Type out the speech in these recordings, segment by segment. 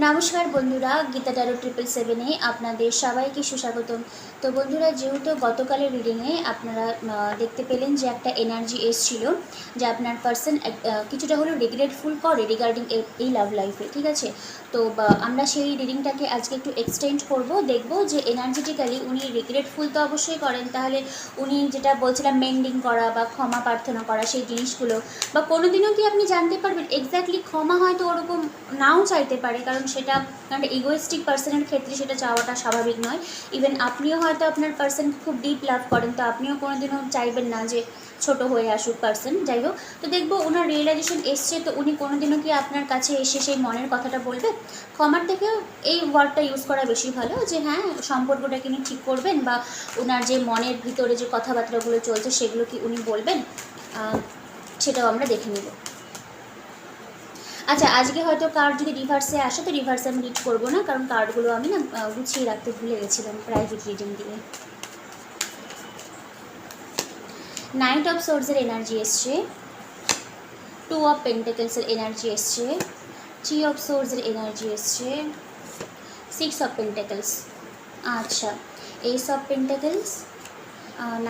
নমস্কার বন্ধুরা, Gita Taro triple সেভেনে আপনাদের সবাইকে সুস্বাগতম। তো বন্ধুরা, যেহেতু গতকালের রিডিংয়ে আপনারা দেখতে পেলেন যে একটা এনার্জি এসছিল, যে আপনার পার্সন কিছুটা হলেও রিগ্রেটফুল করে রিগার্ডিং এই লাভ লাইফে ঠিক আছে? তো আমরা সেই রিডিংটাকে আজকে একটু এক্সটেন্ড করব, দেখব যে এনার্জেটিক্যালি উনি রিগ্রেটফুল তো অবশ্যই করেন, তাহলে উনি যেটা বলছিলাম মেন্ডিং করা বা ক্ষমা প্রার্থনা করা সেই জিনিসগুলো, বা কোনোদিনও কি আপনি জানতে পারবেন এক্স্যাক্টলি ক্ষমা হয়তো ওরকম নাও চাইতে পারে, কারণ সেটা কারণ ইগোয়েস্টিক পার্সনের ক্ষেত্রে সেটা চাওয়াটা স্বাভাবিক নয়। ইভেন আপনিও হয়তো আপনার পার্সন খুব ডিপ লাভ করেন, তো আপনিও কোনোদিনও চাইবেন না যে ছোট হয়ে আসুক পার্সন যাই হোক। তো দেখব ওনার রিয়েলাইজেশন এসছে, তো উনি কোনোদিনও কি আপনার কাছে এসে সেই মনের কথাটা বলবে? ক্ষমার থেকেও এই ওয়ার্ডটা ইউজ করা বেশি ভালো, যে হ্যাঁ সম্পর্কটাকে উনি ঠিক করবেন বা ওনার যে মনের ভিতরে যে কথাবার্তাগুলো চলছে সেগুলো কি উনি বলবেন? সেটাও আমরা দেখে নেব। আচ্ছা আজকে হয়তো কার্ড যদি রিভার্সে আসে, তো রিভার্সে আমি রিড করব না, কারণ কার্ডগুলো আমি না গুছিয়ে রাখতে ভুলে গেছিলাম প্রাইভেট রিডিং দিয়ে। নাইট অফ সোর্সের এনার্জি এসছে। টু অফ পেন্টাকেলসের এনার্জি এসছে। থ্রি অফ সোর্সের এনার্জি এসছে। সিক্স অফ পেন্টাকেলস আচ্ছা ace of pentacles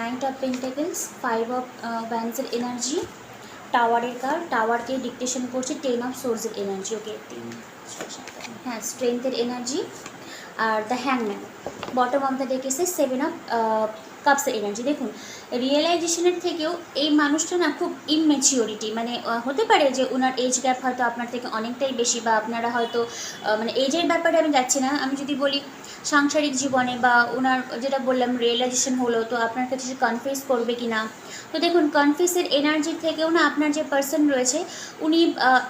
knight of pentacles five of ব্যান্সের energy টাওয়ারের কার? টাওয়ারকে ডিকটেশন করছে টেন অফ সোর্সের এনার্জি ওকে তিন হ্যাঁ স্ট্রেংথের এনার্জি আর দ্য হ্যাংম্যান বটম অফ দ্য ডেক এসে সেভেন অফ কাপসের এনার্জি দেখুন রিয়েলাইজেশনের থেকেও এই মানুষটা না খুব ইমমেচিওরিটি মানে হতে পারে যে ওনার এজ গ্যাপ হয়তো আপনার থেকে অনেকটাই বেশি বা আপনারা হয়তো মানে এজের ব্যাপারে আমি যাচ্ছি না। আমি যদি বলি সাংসারিক জীবনে বা ওনার যেটা বললাম রিয়েলাইজেশন হলো, তো আপনার কাছে সে কনফিউজ করবে কি না তো দেখুন কনফিউজের এনার্জির থেকেও না আপনার যে পার্সন রয়েছে, উনি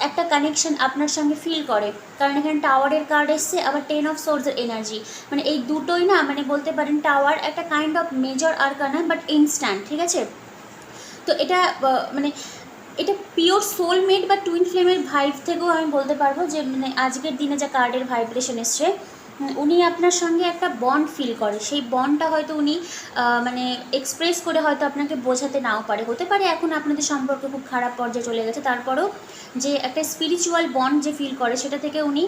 একটা কানেকশন আপনার সঙ্গে ফিল করে। কারণ এখানে টাওয়ারের কার্ড এসছে, আবার টেন অফ সোর্সের এনার্জি মানে এই দুটোই না মানে বলতে পারেন টাওয়ার একটা kind of major arcana but instant ঠিক আছে? তো এটা মানে এটা পিওর সোলমেট বা টুইন ফ্লেমের ভাইভ থেকেও আমি বলতে পারব যে মানে আজকের দিনে যা কার্ডের ভাইব্রেশন এসছে উনি আপনার সঙ্গে একটা বন্ড ফিল করে। সেই বন্ডটা হয়তো উনি মানে এক্সপ্রেস করে হয়তো আপনাকে বোঝাতে নাও পারে। হতে পারে এখন আপনাদের সম্পর্ক খুব খারাপ পর্যায়ে চলে গেছে। তারপরেও যে একটা স্পিরিচুয়াল বন্ড যে ফিল করে, সেটা থেকে উনি,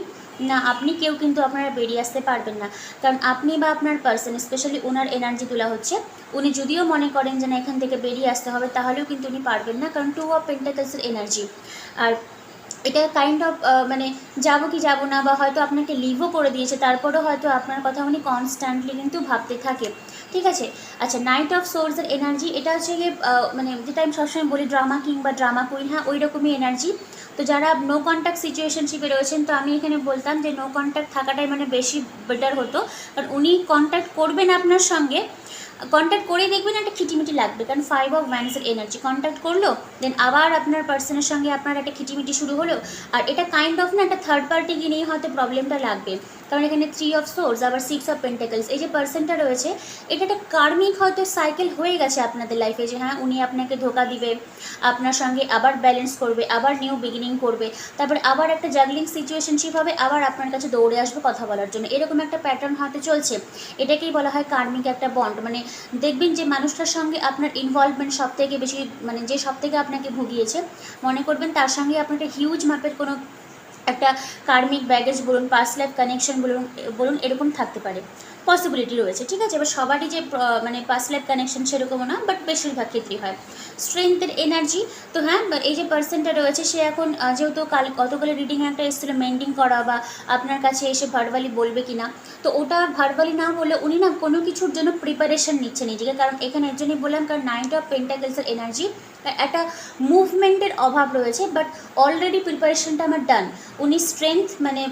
না, আপনি কেউ কিন্তু আপনারা বেরিয়ে আসতে পারবেন না। কারণ আপনি বা আপনার পার্সন স্পেশালি ওনার এনার্জি তোলা হচ্ছে, উনি যদিও মনে করেন যে না, এখান থেকে বেরিয়ে আসতে হবে, তাহলেও কিন্তু উনি পারবেন না, কারণ টু অফ পেন্টাকেলসের এনার্জি আর এটা কাইন্ড অফ মানে যাব কি যাব না বা হয়তো আপনাকে লিভও করে দিয়েছে, তারপরেও হয়তো আপনার কথা উনি কনস্ট্যান্টলি কিন্তু ভাবতে থাকে। ঠিক আছে? আচ্ছা নাইট অফ সোর্সের এনার্জি এটা হচ্ছে গিয়ে মানে যেটা আমি সবসময় বলি ড্রামা কিং বা ড্রামা কুইন হ্যাঁ ওই রকমই এনার্জি তো যারা নো কন্ট্যাক্ট সিচুয়েশনশিপে রয়েছেন, তো আমি এখানে বলতাম যে নো কন্ট্যাক্ট থাকাটাই মানে বেশি বেটার হতো। কারণ উনি কন্ট্যাক্ট করবেন আপনার সঙ্গে কন্ট্যাক্ট করেই দেখবেন একটা খিটিমিটি লাগবে, কারণ ফাইভ অফ ওয়ান্সের এনার্জি কন্ট্যাক্ট করল দেন আবার আপনার পার্সনের সঙ্গে আপনার একটা খিটিমিটি শুরু হলো, আর এটা কাইন্ড অফ না, একটা থার্ড পার্টিকে নিয়ে হয়তো প্রবলেমটা লাগবে। কারণ এখানে থ্রি অফ সোর্স আবার সিক্স অফ পেন্টাকেলস এই যে পার্সনটা রয়েছে, এটা একটা কার্মিক হয়তো সাইকেল হয়ে গেছে আপনাদের লাইফে যে হ্যাঁ উনি আপনাকে ধোকা দিবে, আপনার সঙ্গে আবার ব্যালেন্স করবে, আবার নিউ বিগিনিং করবে, তারপর আবার একটা জাগলিং সিচুয়েশনশিপ হবে, আবার আপনার কাছে দৌড়ে আসবে কথা বলার জন্য। এরকম একটা প্যাটার্ন হয়তো চলছে। এটাকেই বলা হয় কার্মিক একটা বন্ড মানে দেখবেন যে মানুষটার সঙ্গে আপনার ইনভলভমেন্ট সব থেকে বেশি মানে যে সব থেকে আপনাকে ভুগিয়েছে, মনে করবেন তার সঙ্গে আপনার একটা হিউজ মাপের কোনো একটা কার্মিক ব্যাগেজ বলুন পাস লাইফ কানেকশন বলুন বলুন এরকম থাকতে পারে। পসিবিলিটি রয়েছে, ঠিক আছে? এবার সবারই যে মানে পাস লাইফ কানেকশন সেরকমও না বাট বেশিরভাগ ক্ষেত্রেই হয়। স্ট্রেংথের এনার্জি তো হ্যাঁ এই যে পার্সেনটা রয়েছে, সে এখন যেহেতু কাল, গতকালে রিডিং একটা এসেছিল মেন্টিং করা, বা আপনার কাছে এসে ভার্বালি বলবে কি না তো ওটা ভার্বালি না বলে উনি না কোনো কিছুর জন্য প্রিপারেশন নিচ্ছে নিজেকে, কারণ এখানে এর জন্যই বললাম, কারণ নাইট অফ পেন্টাকেলসের এনার্জি একটা মুভমেন্টের অভাব রয়েছে বাট অলরেডি প্রিপারেশনটা আমার ডান উনি স্ট্রেংথ মানে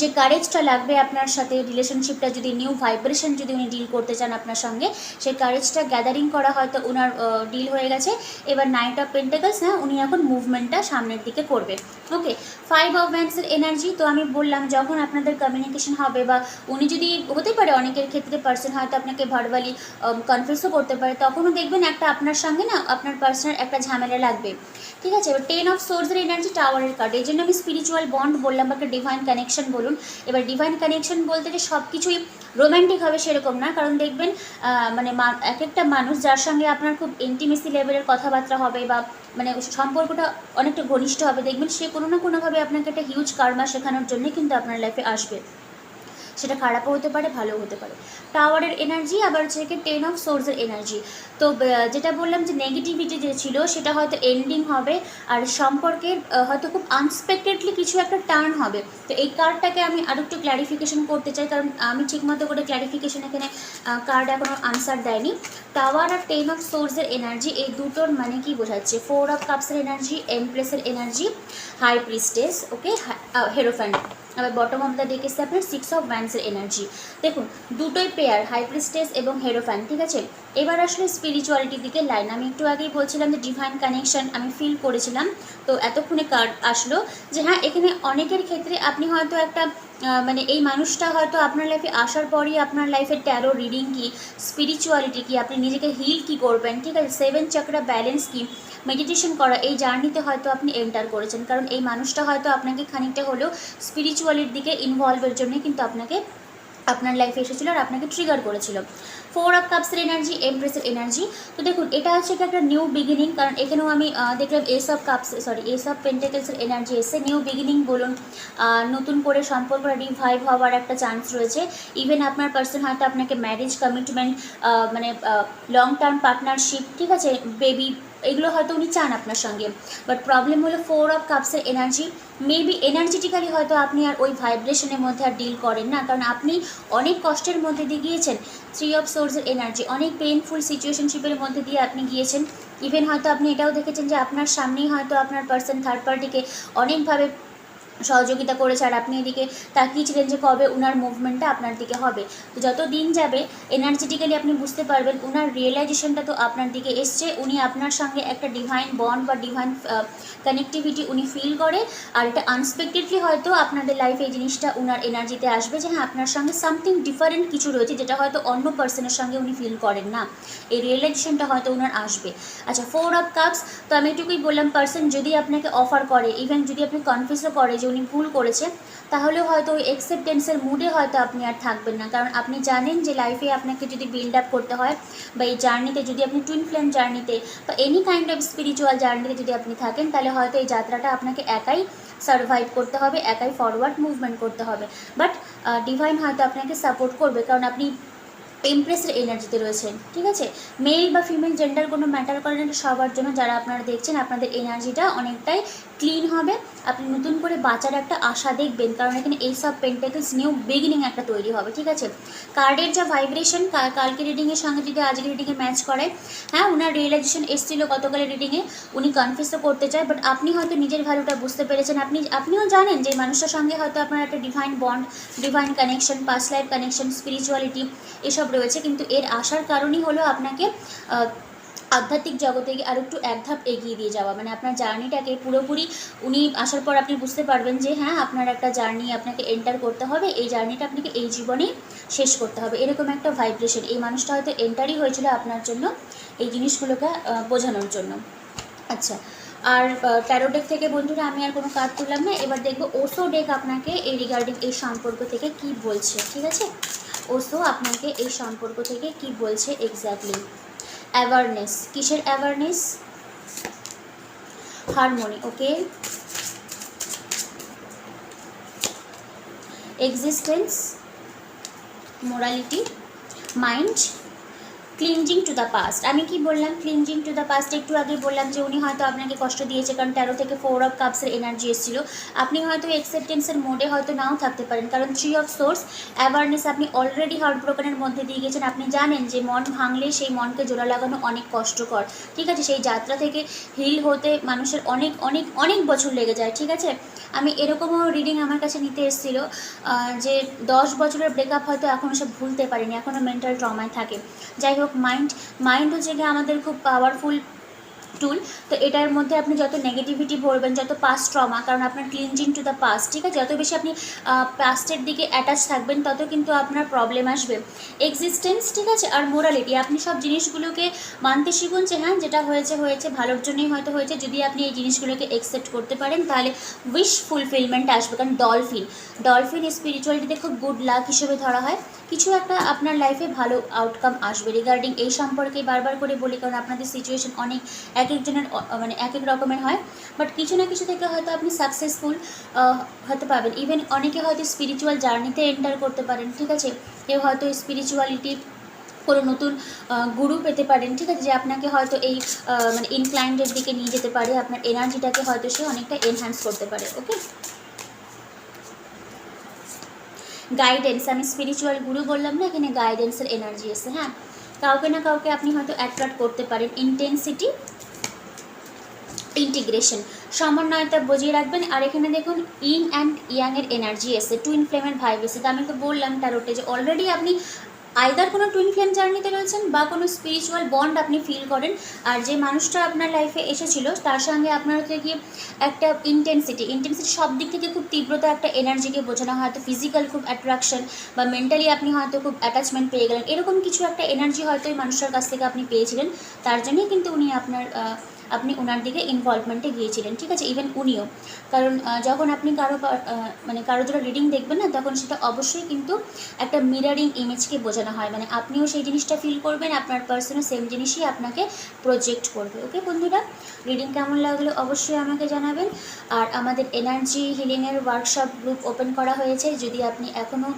যে কারেজটা লাগবে আপনার সাথে রিলেশনশিপটা যদি নিউ ভাইব্রেশন যদি উনি ডিল করতে চান আপনার সঙ্গে, সেই কারেজটা গ্যাদারিং করা হয়তো ওনার ডিল হয়ে গেছে। এবার নাইট অফ পেন্টাকলস হ্যাঁ উনি এখন মুভমেন্টটা সামনের দিকে করবে। ওকে ফাইভ অফ ব্যান্ডসের এনার্জি তো আমি বললাম, যখন আপনাদের কমিউনিকেশন হবে বা উনি যদি হতে পারে অনেকের ক্ষেত্রে পার্সন হয়তো আপনাকে ভার্বালি কনফিউজও করতে পারে, তখনও দেখবেন একটা আপনার সঙ্গে না আপনার পার্সনের একটা ঝামেলা লাগবে। ঠিক আছে? এবার টেন অফ সোর্সের এনার্জি টাওয়ারের কার্ড এই জন্য আমি স্পিরিচুয়াল বন্ড বললাম বা একটা ডিভাইন কানেকশন বলুন। এবার ডিভাইন কানেকশন বলতে যে সব কিছুই রোম্যান্টিক হবে সেরকম না, কারণ দেখবেন মানে এক একটা মানুষ যার সঙ্গে আপনার খুব ইন্টিমেসি লেভেলের কথাবার্তা হবে বা মানে সম্পর্কটা অনেকটা ঘনিষ্ঠ হবে, দেখবেন সে কোনো না কোনোভাবে আপনাকে একটা হিউজ কার্মা শেখানোর জন্য কিন্তু আপনার লাইফে আসবে। সেটা খারাপও হতে পারে ভালোও হতে পারে। টাওয়ারের এনার্জি আবার হচ্ছে কি টেন অফ সোর্সের এনার্জি তো যেটা বললাম যে নেগেটিভিটি যে ছিল সেটা হয়তো এন্ডিং হবে আর সম্পর্কের আহ, হয়তো খুব আনএক্সপেক্টেডলি কিছু একটা টার্ন হবে। তো এই কার্ডটাকে আমি আরও একটু ক্ল্যারিফিকেশন করতে চাই কারণ আমি ঠিকমতো করে ক্ল্যারিফিকেশন এখানে কার্ড এখনও আনসার দেয়নি। টাওয়ার আর টেন অফ সোর্সের এনার্জি এই দুটোর মানে কি বোঝাচ্ছে? ফোর অফ কাপসের energy এমপ্রেসের energy high priestess okay hierophant আবার বটম অফ দ্য ডেক এসে আপনার সিক্স অফ ব্যান্ডসের এনার্জি দেখুন, দুটোই পেয়ার হাইপ্রিস্টেস এবং হেরোফ্যান ঠিক আছে? এবার আসলে স্পিরিচুয়ালিটির দিকে লাইন আমি একটু আগেই বলছিলাম যে ডিভাইন কানেকশন আমি ফিল করেছিলাম। তো এতক্ষণে কার্ড আসলো যে হ্যাঁ এখানে অনেকের ক্ষেত্রে আপনি হয়তো একটা মানে এই মানুষটা হয়তো আপনার লাইফে আসার পরই আপনার লাইফের ট্যারো রিডিং কি স্পিরিচুয়ালিটি কি, আপনি নিজেকে হিল কি করবেন, ঠিক আছে? সেভেন চাকরা ব্যালেন্স কি মেডিটেশন করা, এই জার্নিতে হয়তো আপনি এন্টার করেছেন। কারণ এই মানুষটা হয়তো আপনাকে খানিকটা হলেও স্পিরিচুয়ালির দিকে ইনভলভের জন্য কিন্তু আপনাকে আপনার লাইফে এসেছিল আর আপনাকে ট্রিগার করেছিল। ফোর অফ কাপসের এনার্জি এমপ্রেসের এনার্জি তো দেখুন, এটা হচ্ছে একটা নিউ বিগিনিং কারণ এখানেও আমি দেখলাম ace of cups sorry ace of পেন্টেকেলসের energy এসে নিউ বিগিনিং বলুন নতুন করে সম্পর্কটা রিভাইভ হওয়ার একটা চান্স রয়েছে। ইভেন আপনার পার্সন হয়তো আপনাকে ম্যারেজ কমিটমেন্ট মানে লং টার্ম পার্টনারশিপ ঠিক আছে বেবি এগুলো হয়তো উনি চান আপনার সঙ্গে। বাট প্রবলেম হলো ফোর অফ কাপসের এনার্জি মেবি এনার্জেটিক্যালি হয়তো আপনি আর ওই ভাইব্রেশনের মধ্যে আর ডিল করেন না। কারণ আপনি অনেক কষ্টের মধ্যে দিয়ে গিয়েছেন। থ্রি অফ সোর্সের এনার্জি অনেক পেইনফুল সিচুয়েশনশিপের মধ্যে দিয়ে আপনি গিয়েছেন। ইভেন হয়তো আপনি এটাও দেখেছেন যে আপনার সামনেই হয়তো আপনার পার্সন থার্ড পার্টিকে অনেকভাবে সহযোগিতা করেছে আর আপনি এদিকে তাকিয়েছিলেন যে কবে উনার মুভমেন্টটা আপনার দিকে হবে। তো যত দিন যাবে এনার্জেটিক্যালি আপনি বুঝতে পারবেন, উনার রিয়েলাইজেশনটা তো আপনার দিকে এসছে। উনি আপনার সঙ্গে একটা ডিভাইন বন্ড বা ডিভাইন কানেক্টিভিটি উনি ফিল করে। আর এটা আনএক্সপেক্টেডলি হয়তো আপনাদের লাইফে এই জিনিসটা উনার এনার্জিতে আসবে যে হ্যাঁ আপনার সঙ্গে সামথিং ডিফারেন্ট কিছু রয়েছে যেটা হয়তো অন্য পার্সনের সঙ্গে উনি ফিল করেন না। এই রিয়েলাইজেশনটা হয়তো উনার আসবে। আচ্ছা ফোর অফ কাপস তো আমি এটুকুই বললাম পার্সন যদি আপনাকে অফার করে ইভেন যদি আপনি কনফিউজও করে যে উনি ভুল করেছে তাহলেও হয়তো ওই অ্যাকসেপ্টেন্সের মুডে হয়তো আপনি আর থাকবেন না। কারণ আপনি জানেন যে লাইফে আপনাকে যদি বিল্ড আপ করতে হয় বা এই জার্নিতে যদি আপনি টুইন ফ্লেম জার্নিতে বা এনি কাইন্ড অফ স্পিরিচুয়াল জার্নিতে যদি আপনি থাকেন, তাহলে হয়তো এই যাত্রাটা আপনাকে একাই সার্ভাইভ করতে হবে, একাই ফরওয়ার্ড মুভমেন্ট করতে হবে। বাট ডিভাইন হয়তো আপনাকে সাপোর্ট করবে, কারণ আপনি এমপ্রেসের এনার্জিতে রয়েছেন, ঠিক আছে? মেল বা ফিমেল জেন্ডার কোনো ম্যাটার করে না সবার জন্য। যারা আপনারা দেখছেন, আপনাদের এনার্জিটা অনেকটাই ক্লিন হবে। আপনি নতুন করে বাঁচার একটা আশা দেখবেন, কারণ এখানে এই সব পেন্টেকলস নিউ বিগিনিং একটা তৈরি হবে, ঠিক আছে? কার্ডের যা ভাইব্রেশন কালকে রিডিংয়ের সঙ্গে যদি আজকে রিডিংয়ে ম্যাচ করে হ্যাঁ ওনার রিয়েলাইজেশন এসেছিল গতকালের রিডিংয়ে উনি কনফিউজও করতে চায় বাট আপনি হয়তো নিজের ভ্যালুটা বুঝতে পেরেছেন। আপনি, আপনিও জানেন যে মানুষের সঙ্গে হয়তো আপনার একটা divine bond divine connection past life connection spirituality এসব রয়েছে, কিন্তু এর আসার কারণই হলো আপনাকে আধ্যাত্মিক জগতে আর একটু এক ধাপ এগিয়ে দিয়ে যাওয়া। মানে আপনার জার্নিটাকে পুরোপুরি উনি আসার পর আপনি বুঝতে পারবেন যে হ্যাঁ আপনার একটা জার্নি আপনাকে এন্টার করতে হবে। এই জার্নিটা আপনাকে এই জীবনে শেষ করতে হবে। এরকম একটা ভাইব্রেশন। এই মানুষটা হয়তো এন্টারই হয়েছিল আপনার জন্য এই জিনিসগুলোকে বোঝানোর জন্য। আচ্ছা আর ট্যারো ডেক থেকে বন্ধুরা, আমি আর কোনো কাজ তুললাম না। এবার দেখব ওসো ডেক আপনাকে এই রিগার্ডিং এই সম্পর্ক থেকে কি বলছে। ঠিক আছে? ওসো আপনাকে এই সম্পর্ক থেকে কি বলছে এক্স্যাক্টলি অ্যাওয়ারনেস কিসের awareness harmony okay existence morality mind cleansing to the past আমি কি বললাম? ক্লিনজিং টু দ্য পাস্ট একটু আগে বললাম যে উনি হয়তো আপনাকে কষ্ট দিয়েছে, কারণ তেরো থেকে ফোর অফ কাপসের এনার্জি এসেছিল। আপনি হয়তো অ্যাকসেপ্টেন্সের মোডে হয়তো নাও থাকতে পারেন, কারণ থ্রি অফ সোর্স অ্যাওয়ারনেস আপনি অলরেডি হার্ট ব্রোকেনের মধ্যে দিয়ে গেছেন। আপনি জানেন যে মন ভাঙলে সেই মনকে জোড়া লাগানো অনেক কষ্টকর। ঠিক আছে? সেই যাত্রা থেকে হিল হতে মানুষের অনেক অনেক অনেক বছর লেগে যায়, ঠিক আছে? আমি এরকমও রিডিং আমার কাছে নিতে এসেছিল যে দশ বছরের ব্রেকআপ হয়তো এখনও সে ভুলতে পারেনি এখনও মেন্টাল ট্রমায় থাকে। যাই হোক মাইন্ড মাইন্ড হচ্ছে গিয়ে আমাদের খুব পাওয়ারফুল টুল তো এটার মধ্যে আপনি যত নেগেটিভিটি ভরবেন, যত পাস্ট ট্রমা কারণ আপনার ক্লিনজিং টু দ্য পাস্ট ঠিক আছে? যত বেশি আপনি পাস্টের দিকে অ্যাটাচ থাকবেন, তত কিন্তু আপনার প্রবলেম আসবে। এক্সিস্টেন্স ঠিক আছে? আর মোরালিটি আপনি সব জিনিসগুলোকে মানতে শিখুন যে হ্যাঁ যেটা হয়েছে হয়েছে, ভালোর জন্যই হয়তো হয়েছে। যদি আপনি এই জিনিসগুলোকে একসেপ্ট করতে পারেন, তাহলে উইশ ফুলফিলমেন্ট আসবে, কারণ ডলফিন ডলফিন স্পিরিচুয়ালিটিতে খুব গুড লাক হিসেবে ধরা হয়। কিছু একটা আপনার লাইফে ভালো আউটকাম আসবে রিগার্ডিং এই সম্পর্কে বারবার করে বলি, কারণ আপনাদের সিচুয়েশন অনেক এক একজনের মানে এক এক রকমের হয়। বাট কিছু না কিছু থেকে হয়তো আপনি সাকসেসফুল হতে পারবেন ইভেন অনেকে হয়তো স্পিরিচুয়াল জার্নিতে এন্টার করতে পারেন, ঠিক আছে? কেউ হয়তো স্পিরিচুয়ালিটি কোনো নতুন গুরু পেতে পারেন, ঠিক আছে? যে আপনাকে হয়তো এই মানে ইনক্লাইন্ডের দিকে নিয়ে যেতে পারে। আপনার এনার্জিটাকে হয়তো সে অনেকটা এনহ্যান্স করতে পারে ওকে গাইডেন্স আমি স্পিরিচুয়াল গুরু বললাম না, এখানে গাইডেন্সের এনার্জি এসে হ্যাঁ? কাউকে না কাউকে আপনি হয়তো অ্যাট্রাক্ট করতে পারেন। ইন্টেন্সিটি ইন্টিগ্রেশন সমন্বয়তা বুঝিয়ে রাখবেন। আর এখানে দেখুন ইন অ্যান্ড ইয়াংয়ের এনার্জি এসে টুইন ফ্লেমের ভাইব এসে তো আমি তো বললাম তার ওটে যে অলরেডি আপনি আইদার কোনো টুইন ফ্লেম জার্নিতে রয়েছেন বা কোনো স্পিরিচুয়াল বন্ড আপনি ফিল করেন, আর যে মানুষটা আপনার লাইফে এসেছিল, তার সঙ্গে আপনার হচ্ছে গিয়ে একটা ইন্টেন্সিটি ইন্টেন্সিটি সব দিক থেকে খুব তীব্রতা, একটা এনার্জিকে বোঝানো, হয়তো ফিজিক্যাল খুব অ্যাট্রাকশন বা মেন্টালি আপনি হয়তো খুব অ্যাটাচমেন্ট পেয়ে গেলেন। এরকম কিছু একটা এনার্জি হয়তো ওই মানুষটার কাছ থেকে আপনি পেয়েছিলেন, তার জন্যই কিন্তু উনি আপনার আপনি ওনার দিকে ইনভলভমেন্টে গিয়েছিলেন, ঠিক আছে? ইভেন উনিও। কারণ যখন আপনি কারও মানে কারও যারা রিডিং দেখবেন না, তখন সেটা অবশ্যই কিন্তু একটা মিরারিং ইমেজকে বোঝানো হয়। মানে আপনিও সেই জিনিসটা ফিল করবেন, আপনার পার্সনও সেম জিনিসই আপনাকে প্রজেক্ট করবে। ওকে বন্ধুরা? রিডিং কেমন লাগল অবশ্যই আমাকে জানাবেন। আর আমাদের এনার্জি হিলিংয়ের ওয়ার্কশপ গ্রুপ ওপেন করা হয়েছে। যদি আপনি এখনও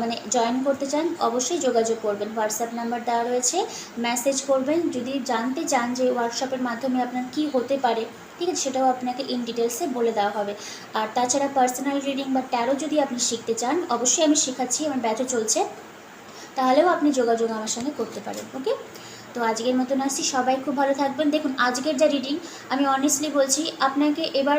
মানে জয়েন করতে চান, অবশ্যই যোগাযোগ করবেন। হোয়াটসঅ্যাপ নাম্বার দেওয়া রয়েছে। মেসেজ করবেন। যদি জানতে চান যে ওয়ার্কশপের মাধ্যমে আপনার কি হতে পারে, ঠিক আছে, সেটাও আপনাকে ইন ডিটেলসে বলে দেওয়া হবে। আর তাছাড়া পার্সোনাল রিডিং বা ট্যারো যদি আপনি শিখতে চান, অবশ্যই আমি শেখাচ্ছি, আমার ব্যাচও চলছে। তাহলেও আপনি যোগাযোগ আমার সঙ্গে করতে পারেন ওকে তো আজকের মতন আসছি, সবাই খুব ভালো থাকবেন। দেখুন, আজকের যা রিডিং আমি অনেস্টলি বলছি, আপনাকে এবার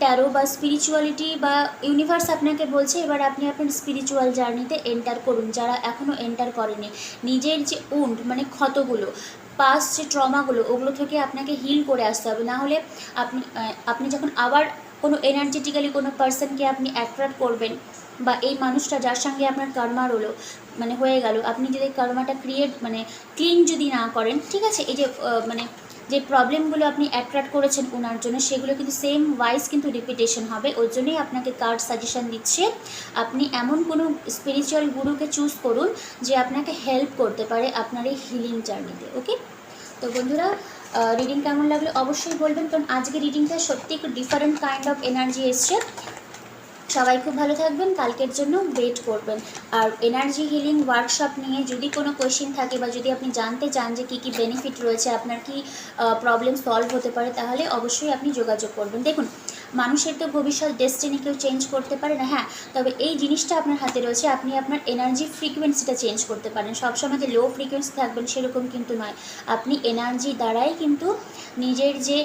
ট্যারো বা স্পিরিচুয়ালিটি বা ইউনিভার্স আপনাকে বলছে, এবার আপনি আপনার স্পিরিচুয়াল জার্নিতে এন্টার করুন, যারা এখনও এন্টার করেনি। নিজের যে উন্ড মানে ক্ষতগুলো পাস যে ট্রমাগুলো ওগুলো থেকে আপনাকে হিল করে আসতে হবে। না হলে আপনি আপনি যখন আবার কোনো এনার্জেটিক্যালি কোনো পার্সনকে আপনি অ্যাট্রাক্ট করবেন বা এই মানুষটা যার সঙ্গে আপনার কর্মা রলো মানে হয়ে গেল, আপনি যদি কর্মাটা ক্রিয়েট মানে ক্লিন যদি না করেন, ঠিক আছে? এই যে মানে যে প্রবলেমগুলো আপনি অ্যাট্রাক্ট করেছেন ওনার জন্য, সেগুলো কিন্তু সেম ওয়াইজ কিন্তু রিপিটেশন হবে। ওর জন্যই আপনাকে কার্ড সাজেশন দিচ্ছে। আপনি এমন কোনো স্পিরিচুয়াল গুরুকে চুজ করুন যে আপনাকে হেল্প করতে পারে আপনার এই হিলিং জার্নিতে ওকে তো বন্ধুরা রিডিং কেমন লাগল অবশ্যই বলবেন, কারণ আজকে রিডিংটা সত্যি একটু ডিফারেন্ট কাইন্ড অফ এনার্জি এসছে। সবাই খুব ভালো থাকবেন, কালকের জন্য ওয়েট করবেন। আর এনার্জি হিলিং ওয়ার্কশপ নিয়ে যদি কোনো কোয়েশ্চেন থাকে বা যদি আপনি জানতে চান যে কী কী বেনিফিট রয়েছে, আপনার কি প্রবলেম সলভ হতে পারে, তাহলে অবশ্যই আপনি যোগাযোগ করবেন। দেখুন, মানুষের তো ভবিষ্যৎ ডেস্টিনি কেউ চেঞ্জ করতে পারে না হ্যাঁ তবে এই জিনিসটা আপনার হাতে রয়েছে, আপনি আপনার এনার্জি ফ্রিকোয়েন্সিটা চেঞ্জ করতে পারেন। সবসময় যে লো ফ্রিকোয়েন্সি থাকবেন সেরকম কিন্তু নয়। আপনি এনার্জি দ্বারাই কিন্তু নিজের যে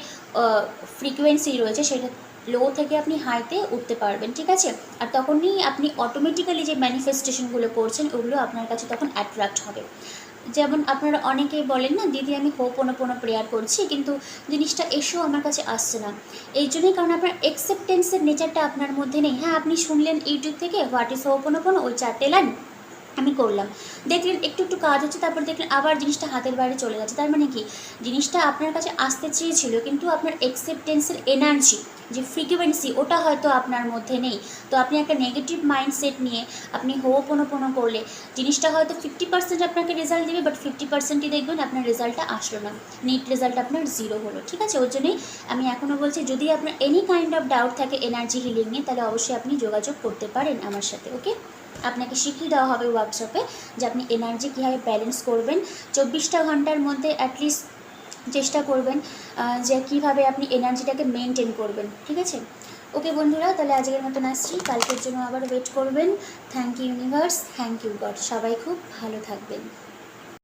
ফ্রিকোয়েন্সি রয়েছে সেটা লো থেকে আপনি হাইতে উঠতে পারবেন, ঠিক আছে? আর তখনই আপনি অটোমেটিক্যালি যে ম্যানিফেস্টেশনগুলো করছেন, ওগুলো আপনার কাছে তখন অ্যাট্রাক্ট হবে। যেমন আপনারা অনেকেই বলেন না, দিদি, আমি হোপোনোপোনো প্রেয়ার করছি, কিন্তু জিনিসটা এসেও আমার কাছে আসছে না। এই জন্যই কারণ আপনার অ্যাকসেপ্টেন্সের নেচারটা আপনার মধ্যে নেই। হ্যাঁ আপনি শুনলেন ইউটিউব থেকে হোয়াট ইজ হোপোনোপোনো ওই চারটে লাইন আমি করলাম। দেখলেন, একটু একটু কাজ হচ্ছে, তারপর দেখলেন আবার জিনিসটা হাতের বাইরে চলে যাচ্ছে। তার মানে কি? জিনিসটা আপনার কাছে আসতে চেয়েছিল, কিন্তু আপনার অ্যাকসেপ্টেন্সের এনার্জি যে ফ্রিকুয়েন্সি ওটা হয়তো আপনার মধ্যে নেই। তো আপনি একটা নেগেটিভ মাইন্ডসেট নিয়ে আপনি হোপোনোপোনো করলে, জিনিসটা হয়তো ফিফটি পার্সেন্ট আপনাকে রেজাল্ট দেবে বাট ফিফটি পার্সেন্টই দেখবেন আপনার রেজাল্টটা আসলো না। নিট রেজাল্ট আপনার জিরো হলো, ঠিক আছে? ওর জন্যই আমি এখনও বলছি, যদি আপনার এনি কাইন্ড অফ ডাউট থাকে এনার্জি হিলিং নিয়ে তাহলে অবশ্যই আপনি যোগাযোগ করতে পারেন আমার সাথে ওকে আপনাকে শিখিয়ে দেওয়া হবে ওয়ার্কশপে যে আপনি এনার্জি কীভাবে ব্যালেন্স করবেন। চব্বিশটা ঘণ্টার মধ্যে অ্যাটলিস্ট চেষ্টা করবেন যে কীভাবে আপনি এনার্জিটাকে মেনটেন করবেন, ঠিক আছে? ওকে বন্ধুরা, তাহলে আজকের মতন আসছি। কালকের জন্য আবার ওয়েট করবেন। Thank you universe thank you God সবাই খুব ভালো থাকবেন।